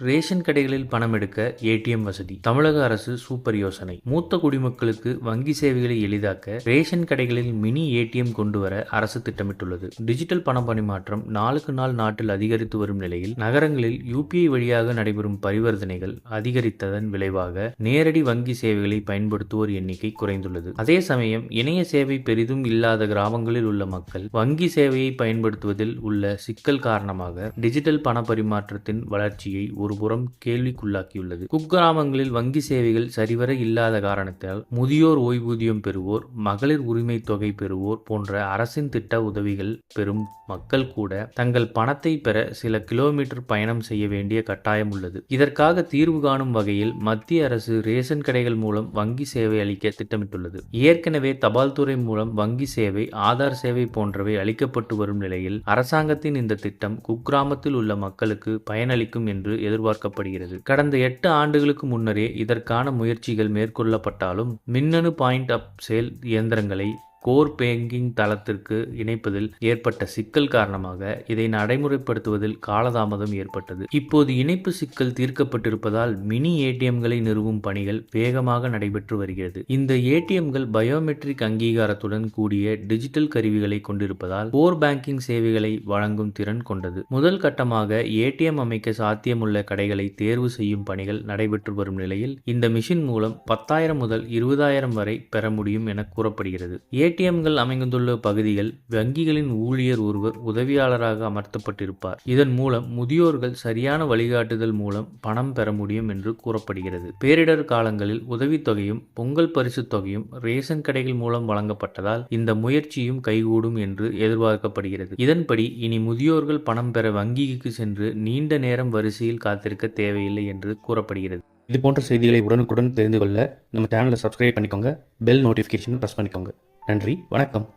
Ration கடைகளில் பணம் எடுக்க ஏடிஎம் வசதி. தமிழக அரசு சூப்பர் யோசனை. மூத்த குடிமக்களுக்கு வங்கி சேவைகளை எளிதாக்க ரேஷன் கடைகளில் மினி ஏடிஎம் கொண்டு வர அரசு திட்டமிட்டுள்ளது. டிஜிட்டல் பண பரிமாற்றம் நாளுக்கு நாள் நாட்டில் அதிகரித்து வரும் நிலையில் நகரங்களில் யூபிஐ வழியாக நடைபெறும் பரிவர்த்தனைகள் அதிகரித்ததன் விளைவாக நேரடி வங்கி சேவைகளை பயன்படுத்துவோர் எண்ணிக்கை குறைந்துள்ளது. அதே சமயம் இணைய சேவை பெரிதும் இல்லாத கிராமங்களில் உள்ள மக்கள் வங்கி சேவையை பயன்படுத்துவதில் உள்ள சிக்கல் காரணமாக டிஜிட்டல் பண பரிமாற்றத்தின் வளர்ச்சியை ஒருபுறம் கேள்விக்குள்ளாக்கியுள்ளது. குக்கிராமங்களில் வங்கி சேவைகள் சரிவர இல்லாத காரணத்தால் முதியோர் ஓய்வூதியம் பெறுவோர் மகளிர் உரிமை தொகை பெறுவோர் போன்ற அரசின் திட்ட உதவிகள் பெறும் மக்கள் கூட தங்கள் பணத்தை பெற சில கிலோமீட்டர் பயணம் செய்ய வேண்டிய கட்டாயம் உள்ளது. இதற்காக தீர்வு காணும் வகையில் மத்திய அரசு ரேஷன் கடைகள் மூலம் வங்கி சேவை அளிக்க திட்டமிட்டுள்ளது. ஏற்கனவே தபால் துறை மூலம் வங்கி சேவை ஆதார் சேவை போன்றவை அளிக்கப்பட்டு வரும் நிலையில் அரசாங்கத்தின் இந்த திட்டம் குக்கிராமத்தில் உள்ள மக்களுக்கு பயனளிக்கும் என்று எதிர்பார்க்கப்படுகிறது. கடந்த எட்டு ஆண்டுகளுக்கு முன்னரே இதற்கான முயற்சிகள் மேற்கொள்ளப்பட்டாலும் மின்னணு பாயிண்ட் அப் சேல் இயந்திரங்களை கோர் பேங்கிங் தளத்திற்கு இணைப்பதில் ஏற்பட்ட சிக்கல் காரணமாக இதை நடைமுறைப்படுத்துவதில் காலதாமதம் ஏற்பட்டது. இப்போது இணைப்பு சிக்கல் தீர்க்கப்பட்டிருப்பதால் மினி ஏடிஎம்களை நிறுவும் பணிகள் வேகமாக நடைபெற்று வருகிறது. இந்த ஏடிஎம்கள் பயோமெட்ரிக் அங்கீகாரத்துடன் கூடிய டிஜிட்டல் கருவிகளை கொண்டிருப்பதால் கோர் பேங்கிங் சேவைகளை வழங்கும் திறன் கொண்டது. முதல் கட்டமாக ஏடிஎம் அமைக்க சாத்தியமுள்ள கடைகளை தேர்வு செய்யும் பணிகள் நடைபெற்று வரும் நிலையில் இந்த மிஷின் மூலம் பத்தாயிரம் முதல் இருபதாயிரம் வரை பெற முடியும் என கூறப்படுகிறது. ஏடிஎம்கள் அமைந்துள்ள பகுதிகள் வங்கிகளின் ஊழியர் ஒருவர் உதவியாளராக அமர்த்தப்பட்டிருப்பார். இதன் மூலம் முதியோர்கள் சரியான வழிகாட்டுதல் மூலம் பணம் பெற முடியும் என்று கூறப்படுகிறது. பேரிடர் காலங்களில் உதவித்தொகையும் பொங்கல் பரிசு தொகையும் ரேஷன் கடைகள் மூலம் வழங்கப்பட்டதால் இந்த முயற்சியும் கைகூடும் என்று எதிர்பார்க்கப்படுகிறது. இதன்படி இனி முதியோர்கள் பணம் பெற வங்கிக்கு சென்று நீண்ட நேரம் வரிசையில் காத்திருக்க தேவையில்லை என்று கூறப்படுகிறது. இது போன்ற செய்திகளை உடனுக்குடன் தெரிந்து கொள்ள நம்ம சேனலை சப்ஸ்கிரைப் பண்ணிக்கோங்க. பெல் நோட்டிஃபிகேஷன் ப்ரெஸ் பண்ணிக்கோங்க. நன்றி வணக்கம்.